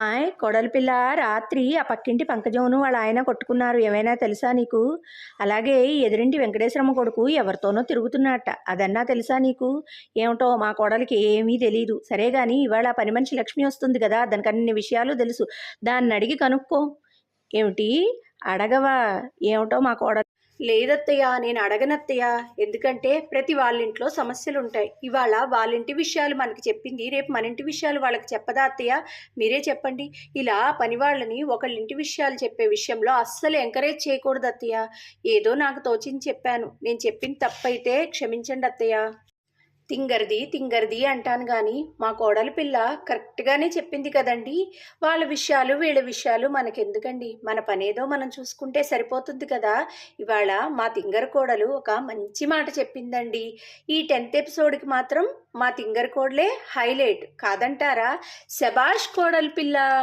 ఆయ్ కొడలి పిల్ల రాత్రి ఆ పక్కింటి పంకజమును వాళ్ళ ఆయన కొట్టుకున్నారు. ఏమైనా తెలుసా నీకు? అలాగే ఎదురింటి వెంకటేశ్వరమ్మ కొడుకు ఎవరితోనో తిరుగుతున్నట్ట అదన్నా తెలుసా నీకు? ఏమిటో మా కోడలికి ఏమీ తెలియదు సరే కానీ ఇవాళ పని మనిషి లక్ష్మి వస్తుంది కదా దానికి అన్ని విషయాలు తెలుసు. దాన్ని అడిగి కనుక్కో. ఏమిటి? అడగవా? ఏమిటో మా కోడలు లేదత్తయ్యా నేను అడగనత్తయ్యా. ఎందుకంటే ప్రతి వాళ్ళింట్లో సమస్యలు ఉంటాయి ఇవాళ వాళ్ళింటి విషయాలు మనకి చెప్పింది రేపు మన ఇంటి విషయాలు వాళ్ళకి చెప్పదా అత్తయ్య? మీరే చెప్పండి. ఇలా పని వాళ్ళని ఒకళ్ళ విషయాలు చెప్పే విషయంలో అస్సలు ఎంకరేజ్ చేయకూడదు అత్తయ్య ఏదో నాకు తోచింది చెప్పాను. నేను చెప్పింది తప్పైతే క్షమించండి అత్తయ్య తింగర్ది తింగర్ది అంటాను కానీ మా కోడలి పిల్ల కరెక్ట్గానే చెప్పింది కదండి. వాళ్ళ విషయాలు వీళ్ళ విషయాలు మనకెందుకండి? మన పనేదో మనం చూసుకుంటే సరిపోతుంది కదా. ఇవాళ మా తింగర కోడలు ఒక మంచి మాట చెప్పిందండి. ఈ టెన్త్ ఎపిసోడ్కి మాత్రం మా తింగర కోడలే హైలైట్ కాదంటారా? శబాష్ కోడలి పిల్ల.